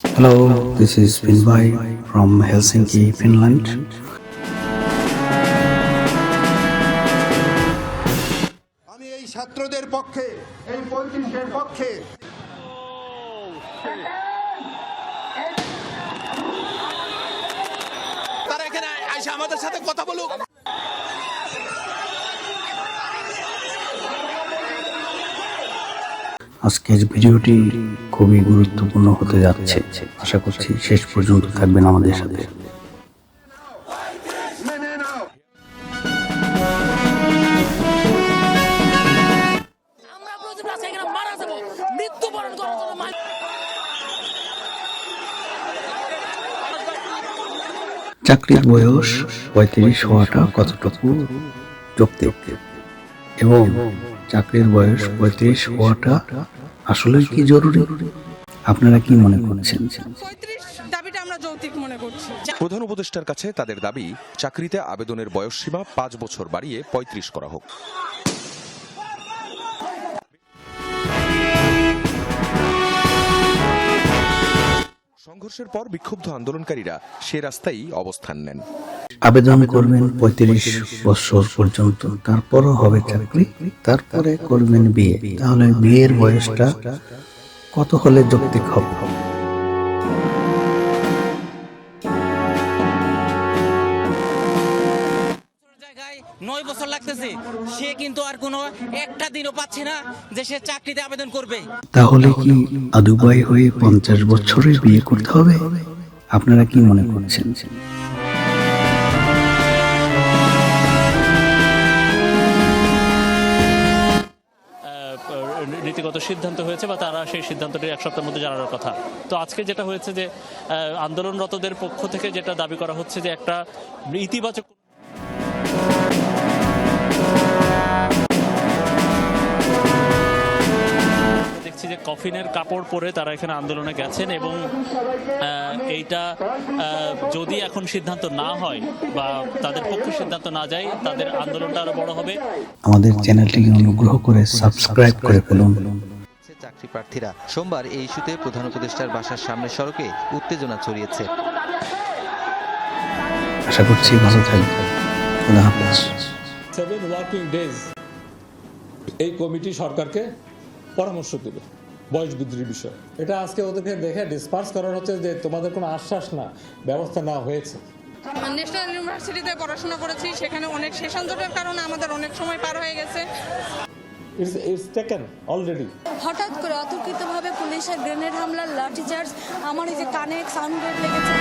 Hello, this is Vinbhai from Helsinki, Finland. আমি এই ছাত্রদের পক্ষে এই পঁয়ত্রিশের পক্ষে তারা এখানে এসে আমাদের সাথে কথা বলুক আজকের ভিডিওটি খুবই গুরুত্বপূর্ণ হতে যাচ্ছে। আশা করছি শেষ পর্যন্ত থাকবেন আমাদের সাথে। চাকরির বয়স পঁয়ত্রিশ হওয়াটা কতটুকু যৌক্তিক? এবং চাকরির বয়স পঁয়ত্রিশ হওয়াটা আসলে কি জরুরি? আপনারা কি মনে করছেন? দাবিটা আমরা যৌক্তিক মনে করছি। প্রধান উপদেষ্টার কাছে তাদের দাবি চাকরিতে আবেদনের বয়স সীমা পাঁচ বছর বাড়িয়ে পঁয়ত্রিশ করা হোক। সংঘর্ষের পর বিক্ষুব্ধ আন্দোলনকারীরা সে রাস্তায় অবস্থান নেন। আবেদন করবেন পঁয়ত্রিশ বছর পর্যন্ত, তারপরও হবে চাকরি, তারপরে করবেন বিয়ে। তাহলে বিয়ের বয়সটা কত হলে যৌক্তিক হবে? নয় বছর লাগতেছে। সে কিন্তু আর কোনো একটা দিনও পাচ্ছে না যে সে চাকরিতে আবেদন করবে। তাহলে কি আদুবাই হয়ে পঞ্চাশ বছরে বিয়ে করতে হবে? আপনারা কি মনে করছেন? নীতিগত সিদ্ধান্ত হয়েছে বা তারা সেই সিদ্ধান্তটি এক সপ্তাহের মধ্যে জানানোর কথা। তো আজকে যেটা হয়েছে যে আহ, আন্দোলনরতদের পক্ষ থেকে যেটা দাবি করা হচ্ছে যে একটা ইতিবাচক কফিনের কাপড় পরে তারা এখানে আন্দোলনে গেছেন এবং আহ, এইটা আহ, যদি এখন সিদ্ধান্ত না হয় বা তাদের পক্ষে সিদ্ধান্ত না যায় তাদের আন্দোলনটা আরও বড় হবে। আমাদের চ্যানেলটিকে অনুগ্রহ করে সাবস্ক্রাইব করে ফেলুন। চাকরি প্রার্থীরা সোমবার এই ইস্যুতে প্রধান উপদেষ্টার বাসার সামনের সড়কে উত্তেজনা ছড়িয়েছে। আশা করছি ভালো থাকবেন। খোদা হাফেজ। সেভেন ওয়ার্কিং ডেজ এই কমিটি সরকারকে পরামর্শ দেবে। বয়স বৃদ্ধির বিষয়। এটা আজকে ওদেরকে দেখে ডিসপার্স করার হচ্ছে যে তোমাদের কোনো আশ্বাস না ব্যবস্থা না হয়েছে। ন্যাশনাল ইউনিভার্সিটিতে পড়াশোনা করেছি সেখানে অনেক সেশন জোটের কারণে আমাদের অনেক সময় পার হয়ে গেছে। ইটস ইটস টেকেন অলরেডি হঠাৎ করে অতর্কিতভাবে পুলিশের গ্রেনেড হামলার লাঠি চার্জ আমার এই যে কানে সাউন্ড গ্রেড লেগেছে।